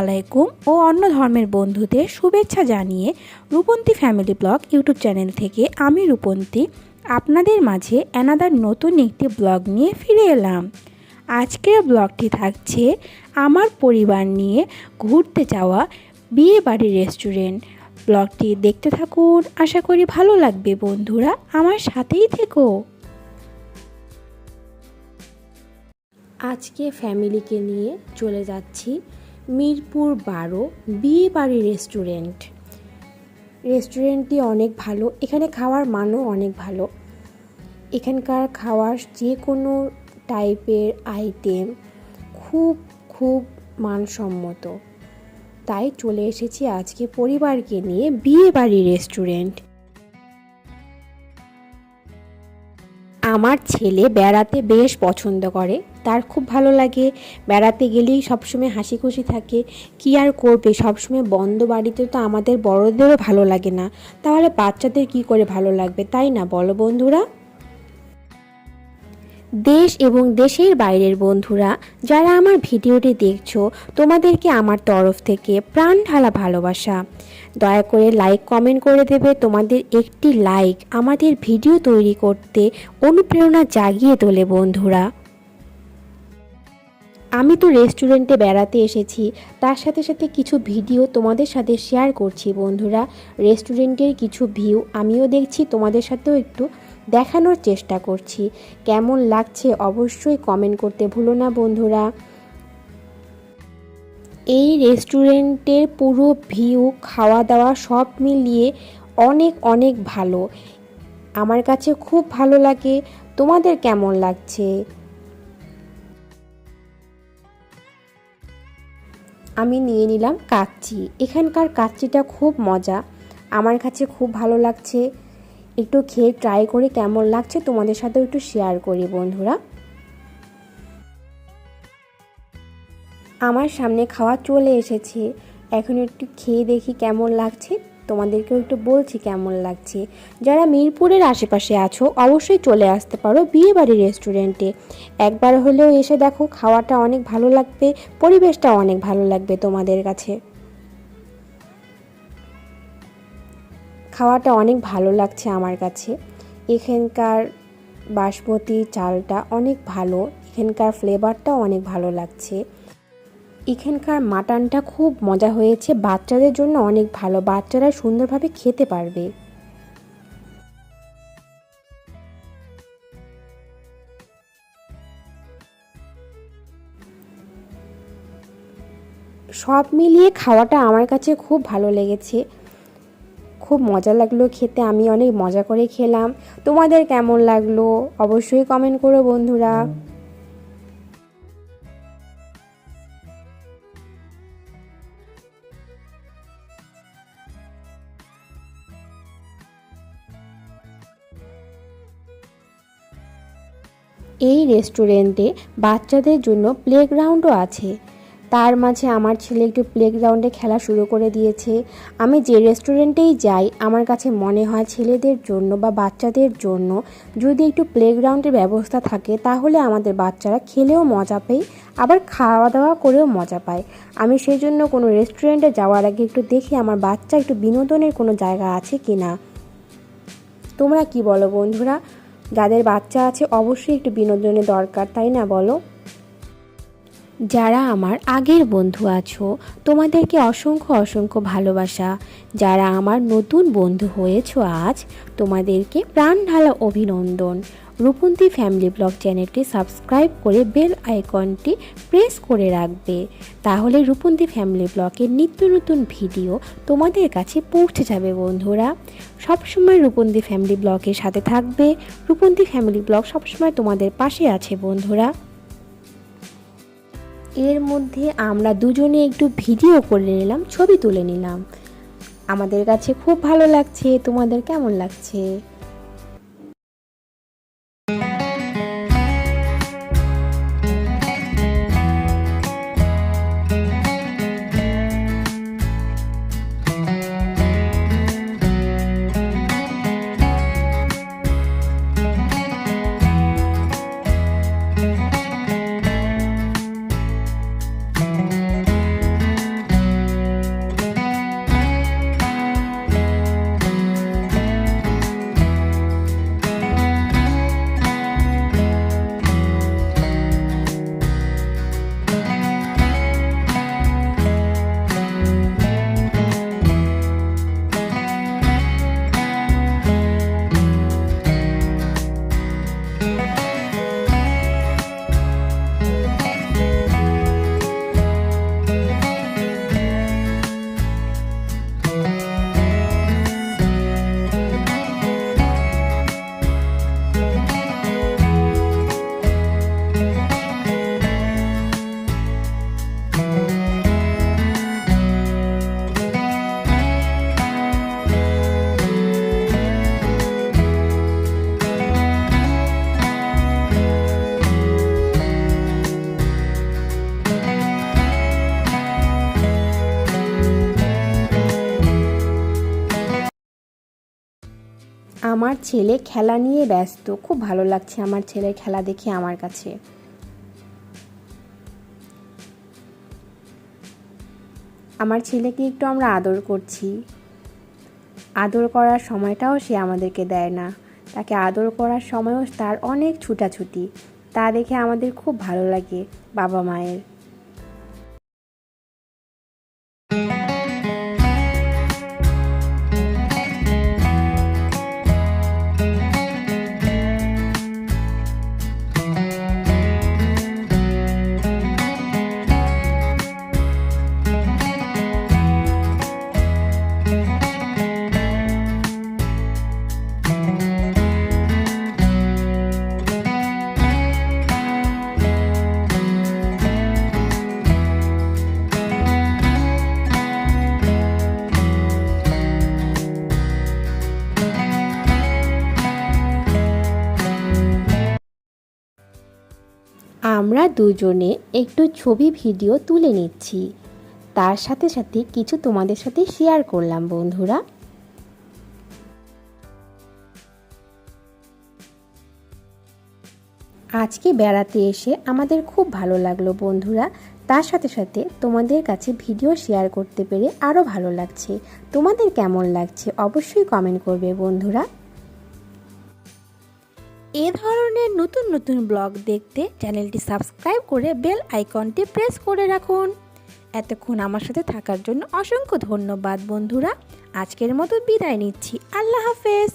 আলাইকুম ও অন্য ধর্মের বন্ধুদের শুভেচ্ছা জানিয়ে Rupanti family blog YouTube channel থেকে আমি রূপন্তী। আপনাদের মাঝে অ্যানাদার নতুন একটি ব্লগ নিয়ে ফিরে এলাম। আজকের ব্লগটি থাকছে আমার পরিবার নিয়ে ঘুরতে যাওয়া বিয়ে বাড়ির রেস্টুরেন্ট ব্লগটি দেখতে থাকুন, আশা করি ভালো লাগবে বন্ধুরা, আমার সাথেই থেকো। আজকে ফ্যামিলিকে নিয়ে চলে যাচ্ছি মিরপুর বারো বিয়ে বাড়ি রেস্টুরেন্ট। রেস্টুরেন্টটি অনেক ভালো। এখানে খাওয়ার মানও অনেক ভালো। এখানকার খাওয়ার যে কোনো টাইপের আইটেম খুব খুব মানসম্মত। তাই চলে এসেছি আজকে পরিবারকে নিয়ে বিয়ে বাড়ি রেস্টুরেন্ট। আমার ছেলে বেড়াতে বেশ পছন্দ করে, তার খুব ভালো লাগে। বেড়াতে গেলেই সবসময় হাসি খুশি থাকে। কি আর করবে? সবসময় বন্ধ বাড়িতে তো আমাদের বড়দেরও ভালো লাগে না। তাহলে বাচ্চাদের কি করে ভালো লাগবে? তাই না বলো বন্ধুরা? দেশ এবং দেশের বাইরের বন্ধুরা, যারা আমার ভিডিওটি দেখছ, তোমাদেরকে আমার তরফ থেকে প্রাণ ঢালা ভালোবাসা। দয়া করে লাইক কমেন্ট করে দেবে, তোমাদের একটি লাইক আমাদের ভিডিও তৈরি করতে অনুপ্রেরণা জাগিয়ে তোলে বন্ধুরা। আমি তো রেস্টুরেন্টে বেড়াতে এসেছি, তার সাথে সাথে কিছু ভিডিও তোমাদের সাথে শেয়ার করছি বন্ধুরা। রেস্টুরেন্টের কিছু ভিউ আমিও দেখছি, তোমাদের সাথেও একটু দেখানোর চেষ্টা করছি। কেমন লাগছে অবশ্যই কমেন্ট করতে ভুলো না বন্ধুরা। এই রেস্টুরেন্টের পুরো ভিউ খাওয়া দাওয়া সব মিলিয়ে অনেক অনেক ভালো। আমার কাছে খুব ভালো লাগে। তোমাদের কেমন লাগছে? আমি নিয়ে নিলাম কাচ্চি। এখানকার কাচ্চিটা খুব মজা। আমার কাছে খুব ভালো লাগছে। একটু খেয়ে ট্রাই করে কেমন লাগছে তোমাদের সাথেও একটু শেয়ার করি বন্ধুরা। আমার সামনে খাওয়া চলে এসেছে। এখন একটু খেয়ে দেখি কেমন লাগছে, তোমাদেরকেও একটু বলছি কেমন লাগছে। যারা মিরপুরের আশেপাশে আছো, অবশ্যই চলে আসতে পারো বিয়েবাড়ি রেস্টুরেন্টে একবার হলেও এসে দেখো, খাওয়াটা অনেক ভালো লাগবে পরিবেশটা অনেক ভালো লাগবে তোমাদের কাছে। খাওয়াটা অনেক ভালো লাগছে আমার কাছে। এখানকার বাসমতি চালটা অনেক ভালো, এখানকার ফ্লেভারটাও অনেক ভালো লাগছে। এখানকার মাটনটা খুব মজা হয়েছে, বাচ্চাদের জন্য অনেক ভালো, বাচ্চারা সুন্দরভাবে খেতে পারবে। সব মিলিয়ে খাওয়াটা আমার কাছে খুব ভালো লেগেছে। খুব মজা লাগল খেতে, আমি অনেক মজা করে খেলাম। তোমাদের কেমন লাগল? অবশ্যই কমেন্ট করো বন্ধুরা। এই রেস্টুরেন্টে বাচ্চাদের জন্য প্লেগ্রাউন্ডও আছে। তার মাঝে আমার ছেলে একটু প্লেগ্রাউন্ডে খেলা শুরু করে দিয়েছে। আমি যে রেস্টুরেন্টেই যাই, আমার কাছে মনে হয় ছেলেদের জন্য বা বাচ্চাদের জন্য যদি একটু প্লেগ্রাউন্ডের ব্যবস্থা থাকে, তাহলে আমাদের বাচ্চারা খেলেও মজা পায়, আবার খাওয়া দাওয়া করেও মজা পায়। আমি সেই জন্য কোনো রেস্টুরেন্টে যাওয়ার আগে একটু দেখি আমার বাচ্চা একটু বিনোদনের কোনো জায়গা আছে কি না তোমরা কি বলো বন্ধুরা? যাদের বাচ্চা আছে অবশ্যই একটু বিনোদনের দরকার, তাই না বলো? যারা আমার আগের বন্ধু আছো, তোমাদেরকে অসংখ্য অসংখ্য ভালোবাসা। যারা আমার নতুন বন্ধু হয়েছ আজ, তোমাদেরকে প্রাণ ঢালা অভিনন্দন। রূপন্তী ফ্যামিলি ব্লগ চ্যানেলটি সাবস্ক্রাইব করে বেল আইকনটি প্রেস করে রাখবে। তাহলে রূপন্তী ফ্যামিলি ব্লগের নিত্য নতুন ভিডিও তোমাদের কাছে পৌঁছে যাবে, বন্ধুরা। সবসময় রূপন্তী ফ্যামিলি ব্লগের সাথে থাকবে। রূপন্তী ফ্যামিলি ব্লগ সবসময় তোমাদের পাশে আছে, বন্ধুরা। এর মধ্যে আমরা দুজনে একটু ভিডিও করে নিলাম, ছবি তুলে নিলাম। আমাদের কাছে খুব ভালো লাগছে, তোমাদের কেমন লাগছে? আমার ছেলে খেলা নিয়ে ব্যস্ত। খুব ভালো লাগছে আমার ছেলের খেলা দেখে আমার কাছে। আমার ছেলেকে একটু আমরা আদর করছি। আদর করার সময়টাও সে আমাদেরকে দেয় না। তাকে আদর করার সময়ও তার অনেক ছুটাছুটি। তা দেখে আমাদের খুব ভালো লাগে বাবা মায়ের। আমরা দুজনে একটু ছবি, ভিডিও তুলে নিচ্ছি। তার সাথে সাথে কিছু তোমাদের সাথে শেয়ার করলাম, বন্ধুরা। আজকে বেড়াতে এসে আমাদের খুব ভালো লাগল, বন্ধুরা। তার সাথে সাথে তোমাদের কাছে ভিডিও শেয়ার করতে পেরে আরও ভালো লাগছে। তোমাদের কেমন লাগছে, অবশ্যই কমেন্ট করবে, বন্ধুরা। এ ধরনের নতুন নতুন ব্লগ দেখতে চ্যানেলটি সাবস্ক্রাইব করে বেল আইকনটি প্রেস করে রাখুন। এতক্ষণ আমার সাথে থাকার জন্য অসংখ্য ধন্যবাদ বন্ধুরা। আজকের মতো বিদায় নিচ্ছি। আল্লাহ হাফেজ।